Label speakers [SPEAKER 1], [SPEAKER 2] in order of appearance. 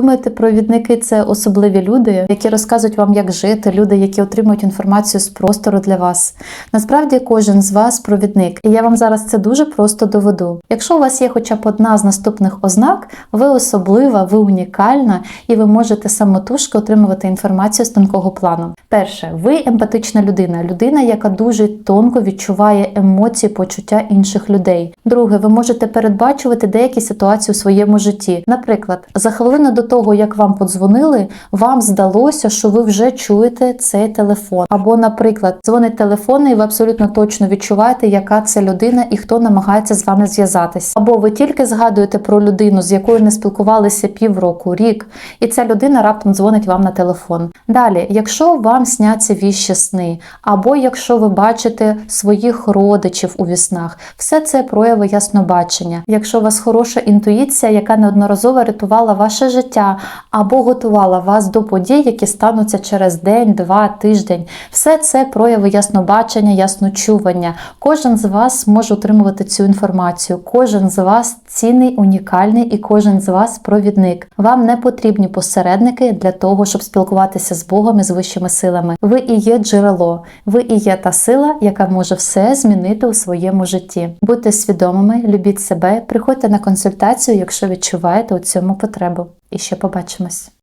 [SPEAKER 1] думаєте, провідники це особливі люди, які розказують вам, як жити, люди, які отримують інформацію з простору для вас. Насправді кожен з вас провідник, і я вам зараз це дуже просто доведу. Якщо у вас є хоча б одна з наступних ознак, ви особлива, ви унікальна, і ви можете самотужки отримувати інформацію з тонкого плану. Перше, ви емпатична людина, людина, яка дуже тонко відчуває емоції, почуття інших людей. Друге, ви можете передбачувати деякі ситуації у своєму житті. Наприклад, за хвилину до того, як вам подзвонили, вам здалося, що ви вже чуєте цей телефон. Або, наприклад, дзвонить телефон, і ви абсолютно точно відчуваєте, яка це людина і хто намагається з вами зв'язатися. Або ви тільки згадуєте про людину, з якою не спілкувалися півроку, рік, і ця людина раптом дзвонить вам на телефон. Далі, якщо вам сняться віщі сни, або якщо ви бачите своїх родичів у віснах, все це прояви яснобачення. Якщо у вас хороша інтуїція, яка неодноразово рятувала ваше життя, або готувала вас до подій, які стануться через день, два, тиждень, все це прояви яснобачення, ясночування. Кожен з вас може отримувати цю інформацію. Кожен з вас цінний, унікальний і кожен з вас провідник. Вам не потрібні посередники для того, щоб спілкуватися з Богом і з вищими силами. Ви і є джерело, ви і є та сила, яка може все змінити у своєму житті. Будьте свідомими, любіть себе, приходьте на консультацію, якщо відчуваєте у цьому потребу. І ще побачимось.